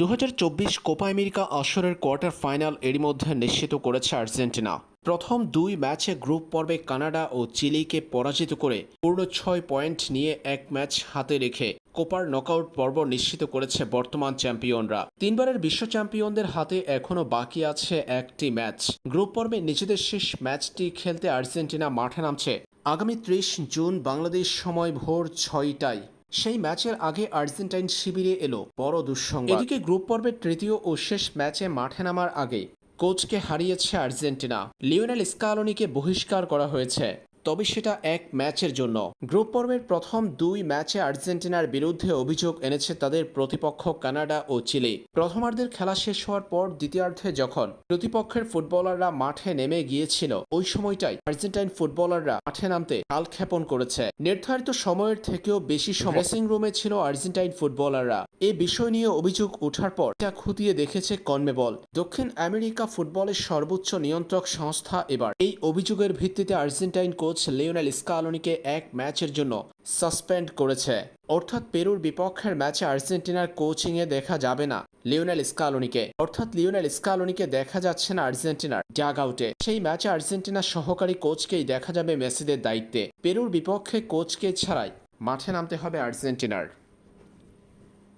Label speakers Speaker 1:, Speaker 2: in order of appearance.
Speaker 1: দু হাজার চব্বিশ কোপা আমেরিকা আসরের কোয়ার্টার ফাইনাল এরই মধ্যে নিশ্চিত করেছে আর্জেন্টিনা। প্রথম দুই ম্যাচে গ্রুপ পর্বে কানাডা ও চিলিকে পরাজিত করে পূর্ণ ছয় পয়েন্ট নিয়ে এক ম্যাচ হাতে রেখে কোপার নকআউট পর্ব নিশ্চিত করেছে বর্তমান চ্যাম্পিয়নরা। তিনবারের বিশ্ব চ্যাম্পিয়নদের হাতে এখনও বাকি আছে একটি ম্যাচ। গ্রুপ পর্বে নিজেদের শেষ ম্যাচটি খেলতে আর্জেন্টিনা মাঠে নামছে। আগামী ত্রিশ জুন বাংলাদেশ সময় ভোর ছয়টায়। সেই ম্যাচের আগে আর্জেন্টাইন শিবিরে এলো বড় দুঃসংবাদ। এদিকে গ্রুপ পর্বের তৃতীয় ও শেষ ম্যাচে মাঠে নামার আগে কোচকে হারিয়েছে আর্জেন্টিনা। লিওনেল স্কালোনিকে বহিষ্কার করা হয়েছে। তবে সেটা এক ম্যাচের জন্য। গ্রুপ পর্বের প্রথম দুই ম্যাচে আর্জেন্টিনার বিরুদ্ধে অভিযোগ এনেছে তাদের প্রতিপক্ষ কানাডা ও চিলি। প্রথমার্ধের খেলা শেষ হওয়ার পর দ্বিতীয়ার্ধে যখন প্রতিপক্ষের ফুটবলাররা মাঠে নেমে গিয়েছিল, ওই সময়টাই আর্জেন্টাইন ফুটবলাররা মাঠে নামতে কালক্ষেপণ করেছে। নির্ধারিত সময়ের থেকেও বেশি ড্রেসিং রুমে ছিল আর্জেন্টাইন ফুটবলাররা। এ বিষয় নিয়ে অভিযোগ ওঠার পর এটা খুঁটিয়ে দেখেছে কনমেবল। দক্ষিণ আমেরিকা ফুটবলের সর্বোচ্চ নিয়ন্ত্রক সংস্থা এবার। এই অভিযোগের ভিত্তিতে আর্জেন্টাইন কোচ লিওনেল স্কালোনিকে এক ম্যাচের জন্য সাসপেন্ড করেছে। অর্থাৎ পেরুর বিপক্ষের ম্যাচে আর্জেন্টিনার কোচিংয়ে দেখা যাবে না লিওনেল স্কালোনিকে। অর্থাৎ লিওনেল স্কালোনিকে দেখা যাচ্ছে না আর্জেন্টিনার ডাগ আউটে। সেই ম্যাচে আর্জেন্টিনার সহকারী কোচকেই দেখা যাবে মেসিদের দায়িত্বে। পেরুর বিপক্ষে কোচকে ছাড়াই মাঠে নামতে হবে আর্জেন্টিনার।